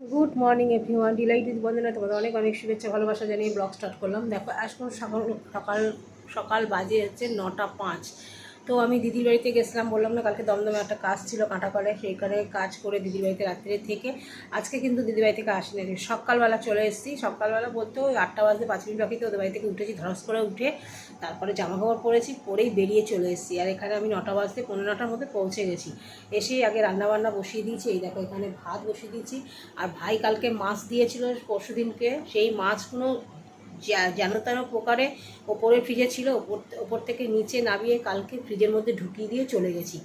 Good morning everyone delight with Bandana তোমাদের অনেক অনেক শুভেচ্ছা, ভালোবাসা জানিয়ে ব্লগ স্টার্ট করলাম। দেখো এখন সকাল সকাল সকাল বাজে হচ্ছে নটা পাঁচ। তো আমি দিদির বাড়িতে গেছিলাম, বললাম না কালকে দমদমে একটা কাজ ছিল কাঁটাকলে সেইখানে কাজ করে দিদির বাড়িতে রাত্রে থেকে। আজকে কিন্তু দিদির বাড়ি থেকে আসিনি। আমি সকালবেলা চলে এসেছি। সকালবেলা বলতে ওই আটটা বাজতে পাঁচ মিনিট বাকিতে ওদের বাড়ি থেকে উঠেছি ধরস করে উঠে তারপরে জামা কাপড় পরেছি, পরেই বেরিয়ে চলে এসেছি। আর এখানে আমি নটা বাজতে, পনেরো নটার মধ্যে পৌঁছে গেছি। এসেই আগে রান্নাবান্না বসিয়ে দিয়েছি, এই দেখো এখানে ভাত বসিয়ে দিয়েছি। আর ভাই কালকে মাছ দিয়েছিল পরশু দিনকে সেই মাছগুলো যেন তেন প্রকারে ওপরে ফ্রিজে ছিল, ওপর ওপর থেকে নিচে নামিয়ে কালকে ফ্রিজের মধ্যে ঢুকিয়ে দিয়ে চলে গেছি।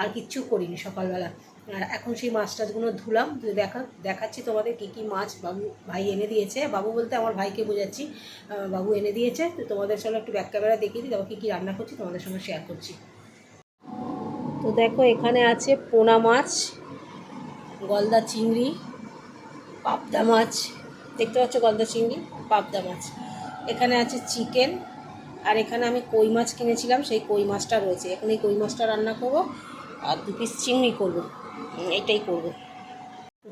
আর কিচ্ছু করিনি সকালবেলা। আর এখন সেই মাছ টাছগুলো ধুলাম দেখা দেখাচ্ছি তোমাদের কী কী মাছ বাবু ভাই এনে দিয়েছে। বাবু বলতে আমার ভাইকে বোঝাচ্ছি বাবু এনে দিয়েছে। তো তোমাদের চলো একটু ব্যাক ক্যামেরা দেখিয়ে দিই তারপর কী কী রান্না করছি, তোমাদের সঙ্গে শেয়ার করছি। তো দেখো, এখানে আছে পোনা মাছ, গলদা চিংড়ি, পাবদা মাছ দেখতে পাচ্ছ গলদা চিংড়ি পাবদা মাছ। এখানে আছে চিকেন আর এখানে আমি কই মাছ কিনেছিলাম সেই কই মাছটা রয়েছে। এখন এই কই মাছটা রান্না করব আর দু পিস চিংড়ি করব। উম, এইটাই করব।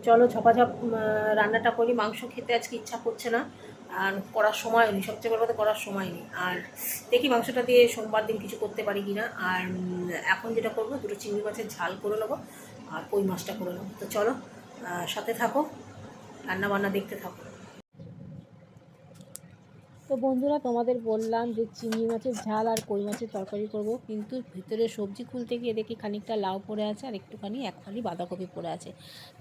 চলো ঝপাঝপ রান্নাটা করি। মাংস খেতে আজকে ইচ্ছা করছে না আর করার সময় নেই সবচেয়ে বড় কথা করার সময় নেই। আর দেখি মাংসটা দিয়ে সোমবার দিন কিছু করতে পারি কি না আর এখন যেটা করব দুটো চিংড়ি মাছের ঝাল করে নেব আর কই মাছটা করে নেব। তো চলো সাথে থাকো রান্না বান্না দেখতে থাকো। তো বন্ধুরা, তোমাদের বললাম যে চিংড়ি মাছের ঝাল আর কই মাছের তরকারি করব। কিন্তু ভিতরে সবজি খুলতে গিয়ে দেখি খানিকটা লাউ পড়ে আছে আর একটুখানি, এক ফালি বাঁধাকপি পড়ে আছে।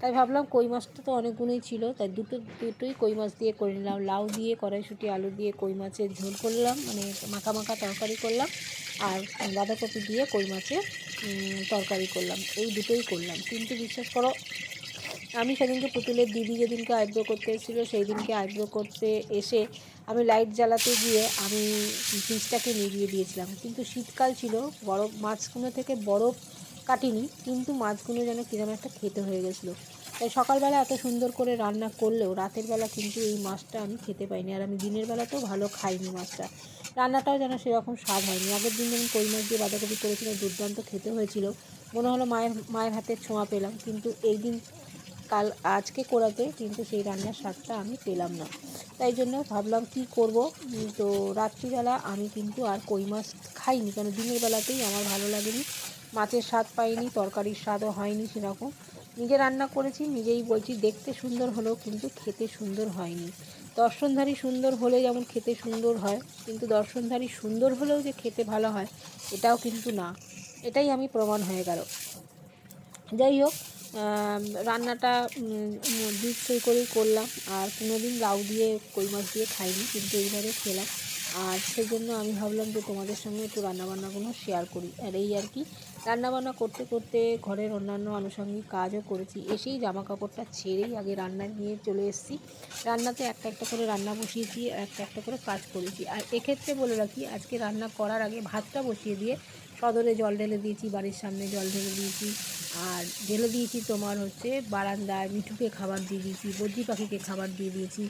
তাই ভাবলাম কই মাছটা তো অনেকগুলোই ছিল, তাই দুটো, দুটোই কই মাছ দিয়ে করে নিলাম। লাউ দিয়ে, কড়াইশুঁটি, আলু দিয়ে কই মাছের ঝোল করলাম মানে মাখা মাখা তরকারি করলাম আর বাঁধাকপি দিয়ে কই মাছের তরকারি করলাম। এই দুটোই করলাম। কিন্তু বিশ্বাস করো আমি সেদিনকে পুতুলের দিদি যেদিনকে আইব্রো করতে এসেছিল সেই দিনকে আইব্রো করতে এসে আমি লাইট জ্বালাতে গিয়ে আমি ফ্রিজটাকে নিভিয়ে দিয়েছিলাম। কিন্তু শীতকাল ছিল, বরফ মাছগুলো থেকে বরফ কাটিনি, কিন্তু মাছগুলো যেন কীরকম একটা খেতে হয়ে গেছিল। তাই সকালবেলা এত সুন্দর করে রান্না করলেও রাতের বেলা কিন্তু এই মাছটা আমি খেতে পাইনি, আর আমি দিনের বেলাতেও ভালো খাইনি মাছটা। রান্নাটাও যেন সেরকম স্বাদ হয়নি। আগের দিন যেমন কই মাছ দিয়ে বাঁধাকপি করেছিলাম দুর্দান্ত খেতে হয়েছিল। মনে হলো মায়ের মায়ের হাতের ছোঁয়া পেলাম, কিন্তু এই দিন কাল আজকে করাতে, কিন্তু সেই রান্নার স্বাদটা আমি পেলাম না। তাই জন্য ভাবলাম কি করব? তো রাত্রিবেলা আমি কিন্তু আর কই মাছ খাইনি, কেন দিনের বেলাতেই আমার ভালো লাগেনি। মাছের স্বাদ পাইনি, তরকারির স্বাদও হয়নি সেরকম। নিজে রান্না করেছি, নিজেই বলছি দেখতে সুন্দর হলেও কিন্তু খেতে সুন্দর হয়নি। দর্শনধারী সুন্দর হলে যেমন খেতে সুন্দর হয়, কিন্তু দর্শনধারী সুন্দর হলেও যে খেতে ভালো হয়, এটাও কিন্তু না। এটাই আমি প্রমাণ হয়ে গেল। যাই হোক রান্নাটা দুধ সই করেই করলাম। আর কোনোদিন লাউ দিয়ে, কই মাছ দিয়ে খাইনি, কিন্তু এইভাবে খেলাম। আর সেই জন্য আমি ভাবলাম যে তোমাদের সঙ্গে একটু রান্নাবান্নাগুলো শেয়ার করি। আর এই আর কি, রান্নাবান্না করতে করতে ঘরের অন্যান্য আনুষঙ্গিক কাজও করেছি। এসেই জামা কাপড়টা ছেড়েই আগে রান্না নিয়ে চলে এসেছি। রান্নাতে একটা একটা করে রান্না বসিয়েছি, একটা একটা করে কাজ করেছি। আর এক্ষেত্রে বলে রাখি, আজকে রান্না করার আগে ভাতটা বসিয়ে দিয়ে সদরে জল ঢেলে দিয়েছি, বাড়ির সামনে জল ঢেলে দিয়েছি। আর ঢেলে দিয়েছি তোমার হচ্ছে বারান্দায় মিঠুকে খাবার দিয়ে দিয়েছি, বদ্রি পাখিকে খাবার দিয়ে দিয়েছি।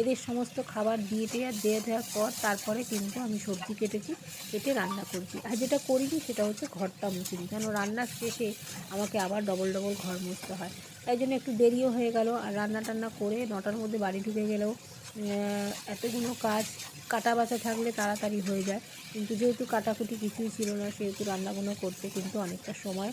এদের সমস্ত খাবার দিয়ে দেওয়া দিয়ে দেওয়ার পর তারপরে কিন্তু আমি সবজি কেটেছি, কেটে রান্না করছি। আর যেটা করিনি সেটা হচ্ছে ঘরটা মুছিনি কেন রান্নার শেষে আমাকে আবার ডবল ডবল ঘর মুছতে হয়। তাই জন্য একটু দেরিও হয়ে গেল, আর রান্না টান্না করে নটার মধ্যে বাড়ি ঢুকে গেলেও এতগুলো কাজ কাটা বাছা থাকলে তাড়াতাড়ি হয়ে যায়। কিন্তু যেহেতু কাটাকুটি কিছুই ছিল না, সেহেতু রান্নাগুলো করতে কিন্তু অনেকটা সময়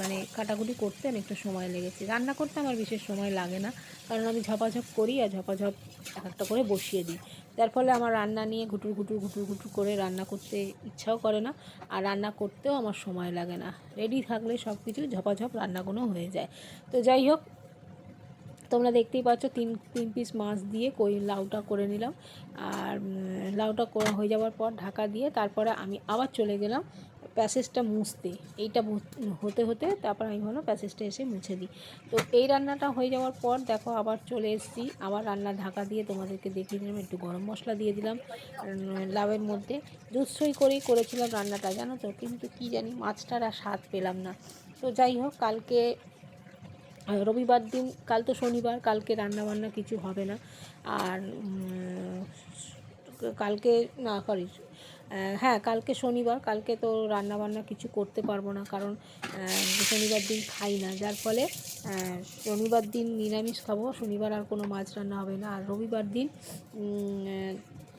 মানে কাটাকুটি করতে অনেকটা সময় লেগেছে। রান্না করতে আমার বিশেষ সময় লাগে না, কারণ আমি ঝপাঝপ করি আর ঝপাঝপ এক একটা করে বসিয়ে দিই। যার ফলে আমার রান্না নিয়ে ঘুটুর ঘুটুর ঘুটুর ঘুটুর করে রান্না করতে ইচ্ছাও করে না, আর রান্না করতেও আমার সময় লাগে না। রেডি থাকলে সব কিছু ঝপাঝপ রান্নাগুলো হয়ে যায়। তো যাই হোক তোমরা দেখতেই পাচ্ছ তিন তিন পিস মাছ দিয়ে কই লাউটা করে নিলাম। আর লাউটা করা হয়ে যাওয়ার পর ঢাকা দিয়ে তারপরে আমি আবার চলে গেলাম প্যাসেজটা মুছতে। এইটা হতে হতে তারপর আমি ভাবলাম প্যাসেজটা এসে মুছে দিই। তো এই রান্নাটা হয়ে যাওয়ার পর দেখো আবার চলে এসেছি। আবার রান্না ঢাকা দিয়ে তোমাদেরকে দেখিয়ে দিলাম। একটু গরম মশলা দিয়ে দিলাম লাউয়ের মধ্যে। দুধসই করেই করেছিলাম রান্নাটা, জানো তো? কিন্তু কি জানি মাছটার আর স্বাদ পেলাম না। তো যাই হোক, কালকে রবিবার দিন, কাল তো শনিবার, কালকে রান্না বান্না কিছু হবে না। আর কালকে, না সরি হ্যাঁ কালকে শনিবার, কালকে তো রান্না বান্না কিছু করতে পারব না, কারণ শনিবার দিন খাই না। যার ফলে শনিবার দিন নিরামিষ খাব, শনিবার আর কোনো মাছ রান্না হবে না। আর রবিবার দিন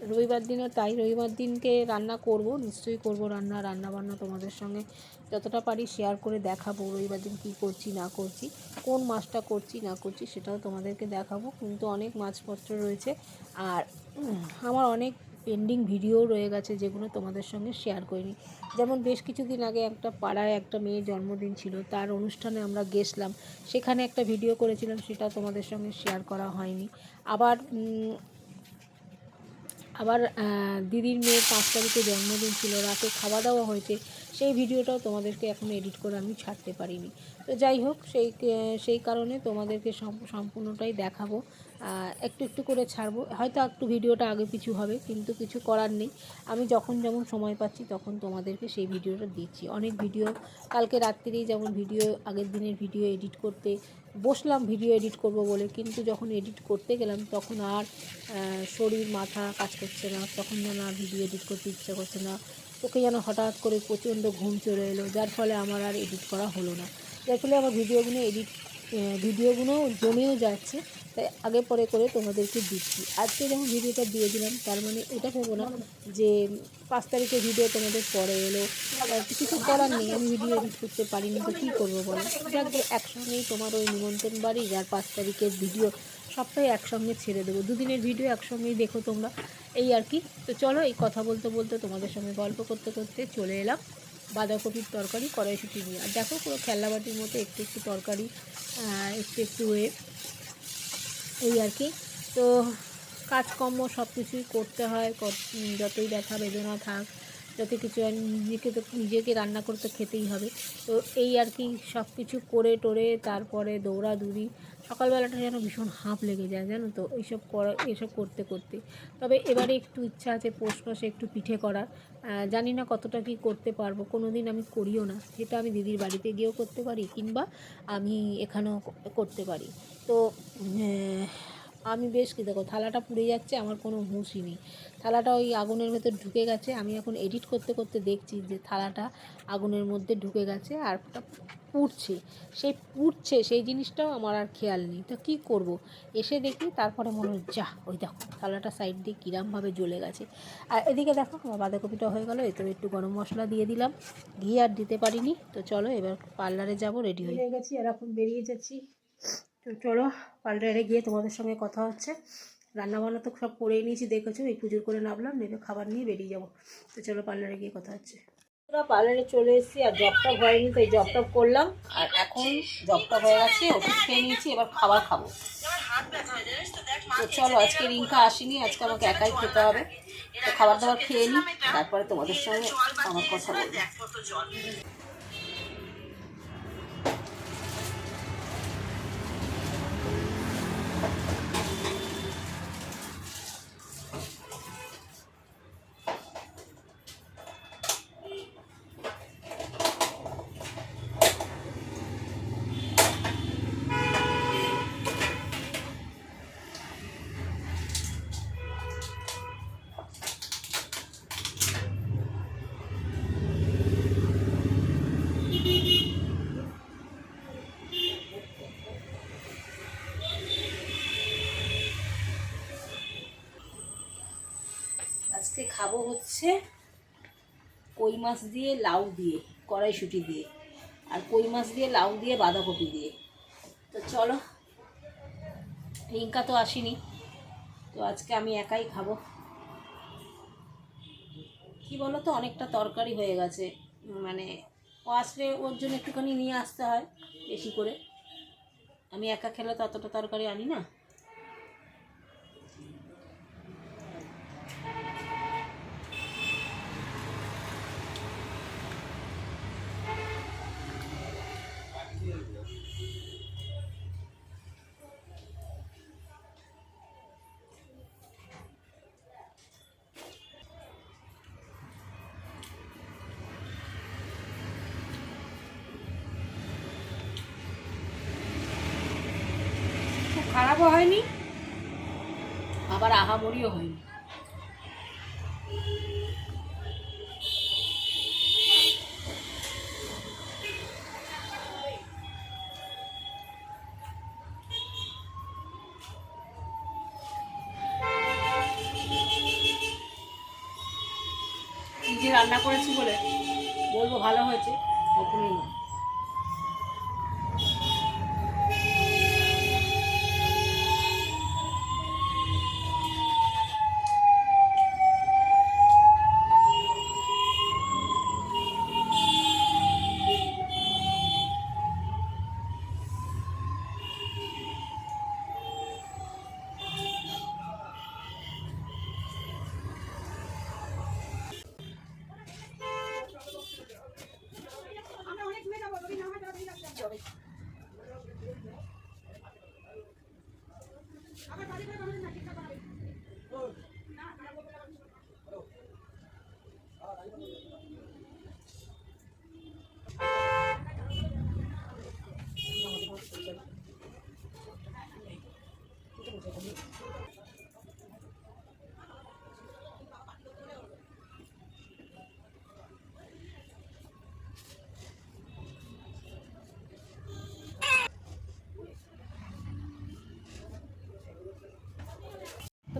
রবিবার দিনও তাই, রবিবার দিনকে রান্না করব, নিশ্চয়ই করব রান্না রান্না বান্না তোমাদের সঙ্গে যতটা পারি শেয়ার করে দেখাবো রবিবার দিন কী করছি, না করছি, কোন মাছটা করছি, না করছি সেটাও তোমাদেরকে দেখাবো, কিন্তু অনেক মাছপত্র রয়েছে। আর আমার অনেক পেন্ডিং ভিডিও রয়ে গেছে যেগুলো তোমাদের সঙ্গে শেয়ার করিনি। যেমন বেশ কিছুদিন আগে একটা পাড়ায় একটা মেয়ের জন্মদিন ছিল, তার অনুষ্ঠানে আমরা গেছিলাম, সেখানে একটা ভিডিও করেছিলাম, সেটা তোমাদের সঙ্গে শেয়ার করা হয়নি। আবার আবার দিদির মেয়ের পাঁচ তারিখে জন্মদিন ছিল, রাতে খাওয়া দাওয়া হয়েছে, সেই ভিডিওটাও তোমাদেরকে এখন এডিট করে আমি ছাড়তে পারিনি। তো যাই হোক, সেই সেই কারণে তোমাদেরকে সম- সম্পূর্ণটাই দেখাবো। একটু একটু করে ছাড়বো। হয়তো একটু ভিডিওটা আগে পিছু হবে, কিন্তু কিছু করার নেই। আমি যখন যেমন সময় পাচ্ছি, তখন তোমাদেরকে সেই ভিডিওটা দিচ্ছি। অনেক ভিডিও, কালকে রাত্রিরেই যেমন ভিডিও, আগের দিনের ভিডিও এডিট করতে বসলাম, ভিডিও এডিট করব বলে, কিন্তু যখন এডিট করতে গেলাম, তখন আর শরীর, মাথা কাজ করছে না। তখন যেন আর ভিডিও এডিট করতে ইচ্ছা করছে না। ওকে যেন হঠাৎ করে প্রচণ্ড ঘুম চলে এলো, যার ফলে আমার আর এডিট করা হলো না। যার ফলে আমার ভিডিওগুলো এডিট ভিডিওগুলো জমেও যাচ্ছে। তাই আগে পরে করে তোমাদেরকে দিচ্ছি। আজকে যখন ভিডিওটা দিয়ে দিলাম, তার মানে এটা ভেবো না যে পাঁচ তারিখে ভিডিও তোমাদের পরে এলো। কিছু করার নেই, আমি ভিডিও এডিট করতে পারিনি, তো কী করব বলো? যাক একসঙ্গেই তোমার ওই নিমন্ত্রণ বাড়ি আর পাঁচ তারিখের ভিডিও, সবটাই একসঙ্গে ছেড়ে দেবো। দুদিনের ভিডিও একসঙ্গেই দেখো তোমরা। এই আর কি। তো চলো এই কথা বলতে বলতে তোমাদের সঙ্গে গল্প করতে করতে চলে এলাম। বাঁধাকপির তরকারি, কড়াইশুটি নিয়ে। আর দেখো পুরো খেলনাবাটির মতো একটু একটু তরকারি একটু একটু হয়ে এই আর কি। তো কাজকর্ম সব কিছুই করতে হয় যতই দেখা বেদনা থাক যত কিছু নিজেকে তো নিজেকে রান্না করতে খেতেই হবে। তো এই আর কি সব কিছু করে টোরে তারপরে দৌড়াদৌড়ি, সকালবেলাটা যেন ভীষণ হাঁপ লেগে যায়, জানো তো? এইসব করা এসব করতে করতে। তবে এবারে একটু ইচ্ছা আছে পোষ মাসে একটু পিঠে করার। জানি না কতটা কি করতে পারব কোনো দিন আমি করিও না। সেটা আমি দিদির বাড়িতে গিয়েও করতে পারি, কিংবা আমি এখানেও করতে পারি। তো আমি বেশ কি দেখো থালাটা পুড়ে যাচ্ছে, আমার কোনো হুঁশই নেই। থালাটা ওই আগুনের ভেতর ঢুকে গেছে। আমি এখন এডিট করতে করতে দেখছি যে থালাটা আগুনের মধ্যে ঢুকে গেছে আর পুড়ছে। সেই পুড়ছে, সেই জিনিসটাও আমার আর খেয়াল নেই। তো কী করব? এসে দেখি তারপরে মনে হয়, যা, ওই দেখো, থালাটা সাইড দিয়ে কিরামভাবে জ্বলে গেছে। আর এদিকে দেখো, আমার বাঁধাকপিটা হয়ে গেলো এতে একটু গরম মশলা দিয়ে দিলাম। ঘি আর দিতে পারিনি। তো চলো, এবার পার্লারে যাব রেডি হয়ে গেছি, আর এখন বেরিয়ে যাচ্ছি। তো চলো, পার্লারে গিয়ে তোমাদের সঙ্গে কথা হচ্ছে। রান্না বান্না তো সব করেই নিয়েছি, দেখেছ? এই পুজোর করে নামলাম নেবে খাবার নিয়ে বেরিয়ে যাব। তো চলো পার্লারে গিয়ে কথা হচ্ছে। পুরো পার্লারে চলে এসেছি, আর জবটা হয়নি তো এই জবটা করলাম। আর এখন জবটা হয়ে গেছে, ওষুধ খেয়ে নিয়েছি, এবার খাবার খাব। তো চলো, আজকে রিঙ্কা আসেনি, আজকে আমাকে একাই খেতে হবে। তো খাবার দাবার খেয়ে নিই, তারপরে তোমাদের সঙ্গে আমার কথা বলব। খাব হচ্ছে কই মাছ দিয়ে, লাউ দিয়ে, কড়াইশুঁটি দিয়ে আর কই মাছ দিয়ে, লাউ দিয়ে, বাঁধাকপি দিয়ে। তো চলো, রিঙ্কা তো আসেনি, তো আজকে আমি একাই খাব। কি বলো তো অনেকটা তরকারি হয়ে গেছে মানে ও আসলে ওর জন্য একটুখানি নিয়ে আসতে হয়, বেশি করে। আমি একা খেলে তো অতটা তরকারি আনি না। খারাপও হয়নি। আবার আহামরিও হয়নি। রান্না করেছি বলে বলব ভালো হয়েছে কখনোই নয়।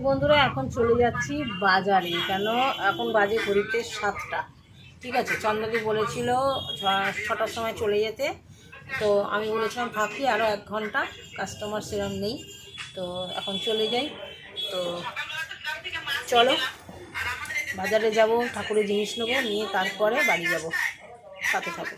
বন্ধুরা, এখন চলে যাচ্ছি বাজারে, কেন? এখন বাজে ঘড়িতে সাতটা। ঠিক আছে চন্দ্রদি বলেছিল ছটার সময় চলে যেতে। তো আমি বলেছিলাম, থাকি আরও এক ঘণ্টা কাস্টমার সেরম নেই। তো এখন চলে যাই। তো চলো, বাজারে যাব, ঠাকুরের জিনিস নেব, নিয়ে তারপরে বাড়ি যাব। সাথে থাকো।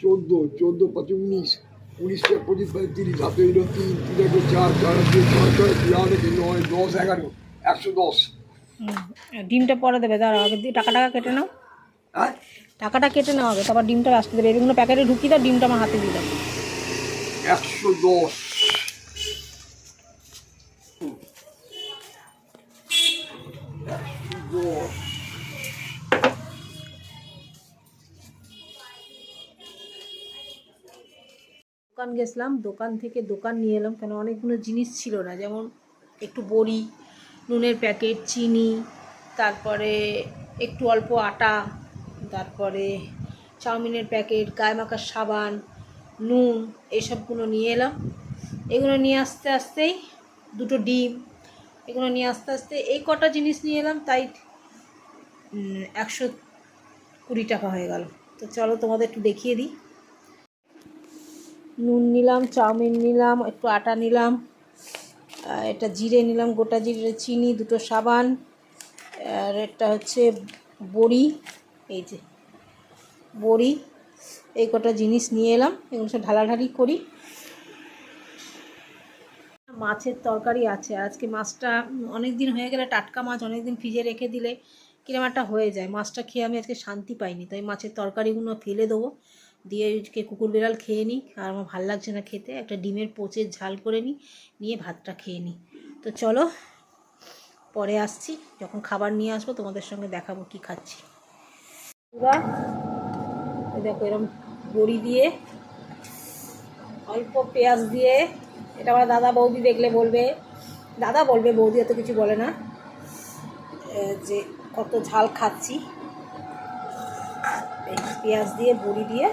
চোদ্দ চোদ্দ পাঁচ উনিশ উনিশ চার পঁচিশ পাঁচ তিরিশ হাতে এলো তিন তিন একে চার চার একে ছয় ছয় দুই আট একে নয় দশ এগারো একশো দশ। ডিমটা পরে দেবে দাঁড়াও আগে টাকা টাকা কেটে নাও। হ্যাঁ? টাকাটা কেটে নাও আগে তারপর ডিমটা আসতে দেবে এগুলো প্যাকেটে ঢুকিয়ে দাও ডিমটা আমার হাতে দিয়ে দাও। একশো দশ। একশো দশ। দোকান গেছিলাম, দোকান থেকে দোকান নিয়ে এলাম, কেন অনেকগুলো জিনিস ছিল না। যেমন একটু বড়ি, নুনের প্যাকেট, চিনি, তারপরে একটু অল্প আটা, তারপরে চাউমিনের প্যাকেট, গায়ে মাখার সাবান, নুন এইসবগুলো নিয়ে এলাম। এগুলো নিয়ে আসতে আসতেই দুটো ডিম, এগুলো নিয়ে আসতে আসতে এই কটা জিনিস নিয়ে এলাম, তাই একশো কুড়ি টাকা হয়ে গেল। তো চলো তোমাদের একটু দেখিয়ে দিই। নুন নিলাম, চাউমিন নিলাম, একটু আটা নিলাম এটা জিরে নিলাম, গোটা জিরে চিনি, দুটো সাবান, আর একটা হচ্ছে বড়ি, এই যে বড়ি, এই কটা জিনিস নিয়ে এলাম, এগুলো সব ঢালাঢালি করি। মাছের তরকারি আছে, আজকে মাছটা অনেক দিন হয়ে গেলে টাটকা মাছ অনেক দিন ফ্রিজে রেখে দিলে কিরম একটা হয়ে যায়। মাছটা খেয়ে আমি আজকে শান্তি পাইনি, তাই মাছের তরকারিগুলো ফেলে দেবো। দিয়ে ওইকে কুকুর বিড়াল খেয়ে নিই। আর আমার ভালো লাগছে না খেতে। একটা ডিমের পোচের ঝাল করে নিই, নিয়ে ভাতটা খেয়ে নিই। তো চলো, পরে আসছি। যখন খাবার নিয়ে আসব, তোমাদের সঙ্গে দেখাবো কি খাচ্ছি। দেখো এরকম বড়ি দিয়ে, অল্প পেঁয়াজ দিয়ে, এটা আমার দাদা বৌদি দেখলে বলবে। দাদা বলবে, বৌদি এত কিছু বলে না যে কত ঝাল খাচ্ছি। পেঁয়াজ দিয়ে, বড়ি দিয়ে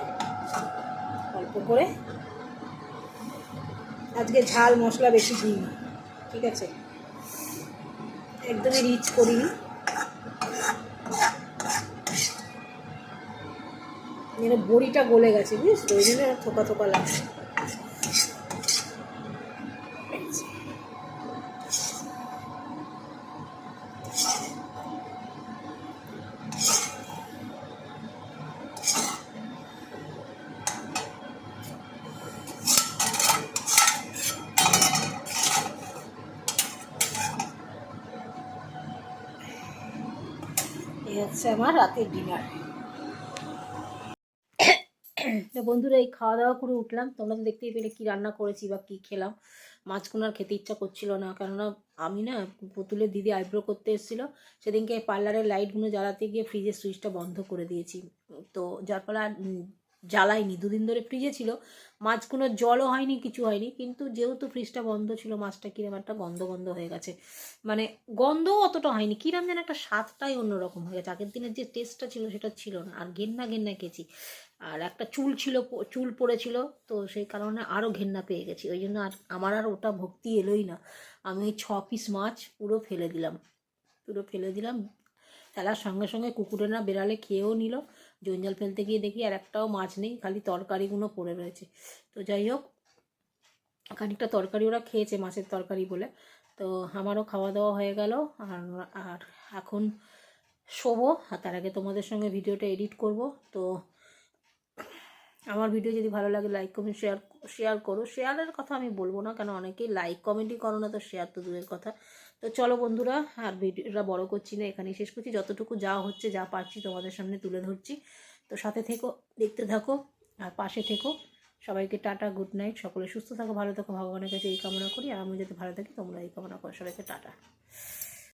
করে। আজকে ঝাল, মশলা বেশি দিই ঠিক আছে? একদমই রিচ করিনি। যেন বড়িটা গলে গেছে বুঝিস তো? ওই জন্য থোকা থোকা লাগছে। হচ্ছে আমার রাতের ডিনার তো বন্ধুরা, এই খাওয়া দাওয়া করে উঠলাম। তোমরা তো দেখতেই পেলে কী রান্না করেছি বা কী খেলাম। মাছগুলো আর খেতে ইচ্ছা করছিল না, কেননা আমি না পুতুলের দিদি আইব্রো করতে এসেছিল। সেদিনকে পার্লারের লাইটগুলো জ্বালাতে গিয়ে ফ্রিজের সুইচটা বন্ধ করে দিয়েছি। তো যার ফলে আর জ্বালাইনি দুদিন ধরে ফ্রিজে ছিল। মাছ কোনো জলও হয়নি, কিছু হয়নি। কিন্তু যেহেতু ফ্রিজটা বন্ধ ছিল, মাছটা কিরম একটা গন্ধ গন্ধ হয়ে গেছে। মানে গন্ধও অতটা হয়নি, কিরম যেন একটা স্বাদটাই অন্যরকম হয়ে গেছে। আগের দিনের যে টেস্টটা ছিল, সেটা ছিল না। আর ঘেন্না ঘেন্না খেয়েছি। আর একটা চুল ছিল, চুল পড়েছিল, তো সেই কারণে আরও ঘেন্না পেয়ে গেছি। ওই জন্য আর আমার আর ওটা ভক্তি এলোই না। আমি ওই ছ পিস মাছ পুরো ফেলে দিলাম। পুরো ফেলে দিলাম। ফেলার সঙ্গে সঙ্গে কুকুরে না বেড়ালে খেয়েও নিল। জঞ্জাল ফেলতে গিয়ে দেখি আর একটাও মাছ নেই, খালি তরকারিগুলো পড়ে রয়েছে। তো যাই হোক, খানিকটা তরকারি ওরা খেয়েছে মাছের তরকারি বলে। তো আমারও খাওয়া দাওয়া হয়ে গেল আর আর এখন শোবো, আর তার আগে তোমাদের সঙ্গে ভিডিওটা এডিট করব। তো আমার ভিডিও যদি ভালো লাগে লাইক কমেন্ট শেয়ার শেয়ার করো। শেয়ারের কথা আমি বলব না, কেন অনেকেই লাইক কমেন্টই করো না, তো শেয়ার তো দূরের কথা। তো চলো বন্ধুরা, আর ভিডিওটা বড় করছি না, এখানেই শেষ করছি। যতটুকু যা হচ্ছে যা পারছি তোমাদের সামনে তুলে ধরছি। তো সাথে থেকো, দেখতে থাকো, আর পাশে থেকো। সবাইকে টাটা, গুড নাইট, সকলে সুস্থ থাকো, ভালো থাকো, ভগবানের কাছে এই কামনা করি। আর আমি যাতে ভালো থাকি, তোমরা এই কামনা করো। সবাইকে টাটা।